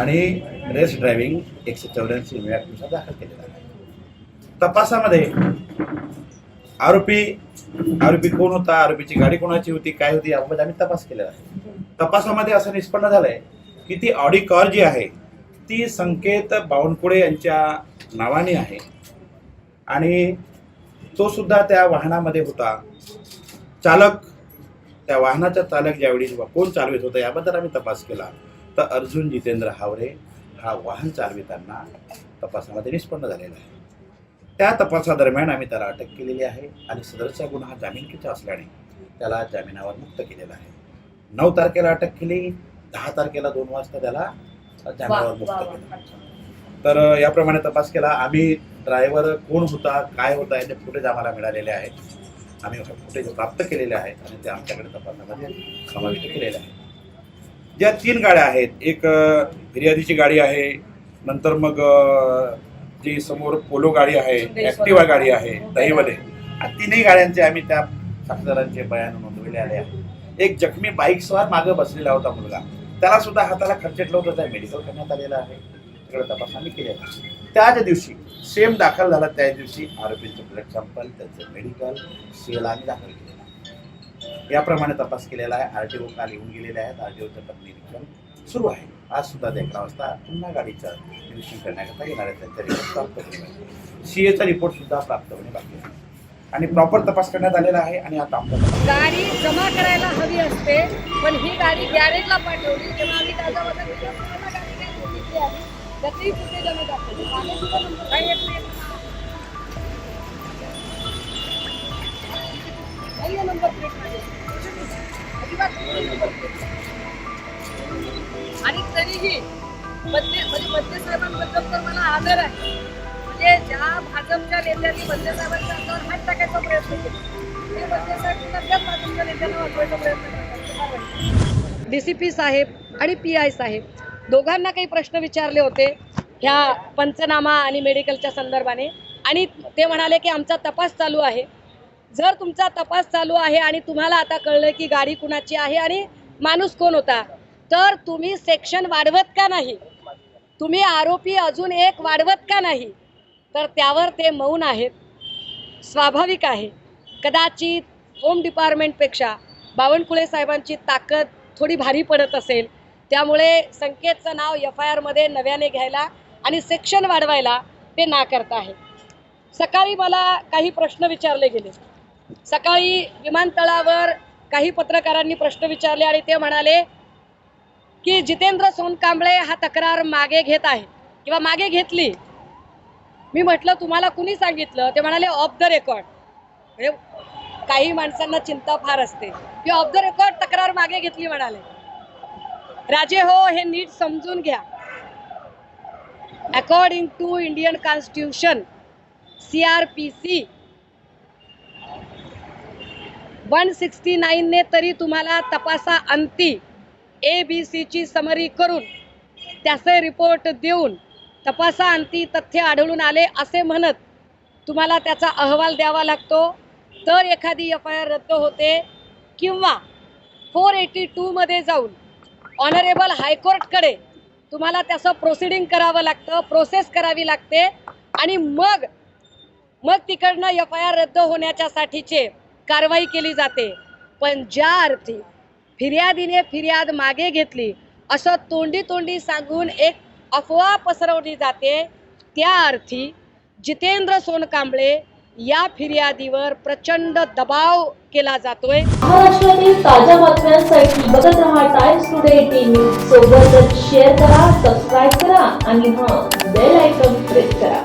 आणि race driving एकशे चौऱ्याऐंशी नुसार दाखल केलेला आहे तपासामध्ये आरोपी आरोपी कोण होता आरोपीची गाडी कोणाची होती काय होती याबाबत आम्ही तपास केलेला आहे. तपासामध्ये असं निष्पन्न झालंय की ती ऑडी कार जी आहे ती संकेत बावनकुळे यांच्या नावाने आहे. आणि तो सुद्धा त्या वाहनामध्ये होता. चालक त्या वाहनाचा चालक ज्यावेळी कोण चालवित होता याबद्दल आम्ही तपास केला. तर अर्जुन जितेंद्र हावरे हा वाहन चालविताना तपासामध्ये निष्पन्न झालेला आहे. त्या तपासादरम्यान आम्ही त्याला अटक केलेली आहे आणि सदरचा गुन्हा जामिनकीचा असल्याने त्याला जामिनावर मुक्त केलेला आहे. नऊ तारखेला अटक केली दहा तारखेला दोन वाजता त्याला जामिनावर मुक्त केलं. तर याप्रमाणे तपास केला. आम्ही ड्रायव्हर कोण होता काय होता याचे फुटेज आम्हाला मिळालेले आहेत. आम्ही फुटेज प्राप्त केलेले आहेत आणि ते आमच्याकडे तपासामध्ये समाविष्ट केलेले आहेत. ज्या तीन गाड्या आहेत एक फिर्यादीची गाडी आहे नंतर मग जी समोर पोलो गाडी आहे ॲक्टिवा गाडी आहे या तिन्ही गाड्यांचे आम्ही त्या साक्षीदारांचे बयान नोंदवले आले आहे. एक जखमी बाईक स्वार मागे बसलेला होता मुलगा. त्याला सुद्धा हाताला खर्चेटलं होतं त्या मेडिकल करण्यात आलेलं आहे. सगळं तपास आम्ही आहे. त्याच दिवशी सेम दाखल झाला. त्याच दिवशी आरोपीचं ब्लड सॅम्पल त्यांचं मेडिकल सीएल आम्ही दाखल आहे याप्रमाणे तपास केलेला आहे. आर टी ओ काल येऊन गेलेले आहेत. आर टी ओचं पण निरीक्षण सुरू आहे. आज सुद्धा ते अकरा वाजता पुन्हा गाडीचं निरीक्षण करण्याकरता येणार आहे त्यांचा रिपोर्ट प्राप्त होईल सी एचा रिपोर्ट सुद्धा प्राप्त होणे बाकी आहे. आणि प्रॉपर तपास करण्यात आलेला आहे आणि आता आमचा गाडी जमा करायला हवी असते पण ही गाडी गॅरेजला पाठवली. तेव्हा आम्ही त्याचा गाडी काही नंबर काही येत नंबर प्लेट आणि तरीही मध्य म्हणजे मध्य साहेबांबद्दल तर मला आदर आहे. म्हणजे ज्या भाजपच्या नेत्यांनी मध्य साहेबांच्या अंगावर हात टाकायचा प्रयत्न केला ते मध्य साहेब त्याच भाजपच्या नेत्यांना वाचवायचा प्रयत्न डी सी पी साहेब आणि पी आय साहेब दोघांना काही प्रश्न विचारले होते ह्या पंचनामा आणि मेडिकलच्या संदर्भाने. आणि ते म्हणाले की आमचा तपास चालू आहे. जर तुमचा तपास चालू आहे आणि तुम्हाला आता कळलं की गाडी कुणाची आहे आणि माणूस कोण होता तर तुम्ही सेक्शन वाढवत का नाही? तुम्ही आरोपी अजून एक वाढवत का नाही? तर त्यावर ते मौन आहेत. स्वाभाविक आहे. कदाचित होम डिपार्टमेंटपेक्षा बावनकुळे साहेबांची ताकद थोडी भारी पडत असेल. त्यामुळे संकेतचं नाव एफ आय आरमध्ये नव्याने घ्यायला आणि सेक्शन वाढवायला ते नाकारत आहे सकाळी मला काही प्रश्न विचारले गेले. सकाळी विमानतळावर काही पत्रकारांनी प्रश्न विचारले आणि ते म्हणाले की जितेंद्र सोनकांबळे हा तक्रार मागे घेत आहे किंवा मागे घेतली. मी म्हटलं तुम्हाला कुणी सांगितलं? ते म्हणाले ऑफ द रेकॉर्ड म्हणजे काही माणसांना चिंता फार असते. की ऑफ द रेकॉर्ड तक्रार मागे घेतली म्हणाले. राजे हो हे नीट समजून घ्या. According to Indian constitution C R P C one sixty नाईनने तरी तुम्हाला तपासा अंती. ए बी सीची समरी करून त्याचे रिपोर्ट देऊन तपासा अंती तथ्य आढळून आले असे म्हणत तुम्हाला त्याचा अहवाल द्यावा लागतो. तर एखादी एफ आय आर रद्द होते किंवा फोर एटी टूमध्ये जाऊन ऑनरेबल हायकोर्टकडे तुम्हाला त्याचं प्रोसिडिंग करावं लागतं प्रोसेस करावी लागते आणि मग मग तिकडनं एफ आय आर रद्द होण्याच्यासाठीचे कारवाई केली जाते. पण ज्या अर्थी फिर्यादीने फिर्याद मागे घेतली असं तोंडी तोंडी सांगून एक अफवा पसरवली जाते त्या अर्थी जितेंद्र सोनकांबळे या फिर्यादीवर प्रचंड दबाव केला जातोय. महाराष्ट्रातील ताज्या बातम्यांसाठी बघत राहा टाइम्स टुडे टीव्ही सोबतच शेअर करा सबस्क्राईब करा आणि हा बेल आयकॉन प्रेस करा.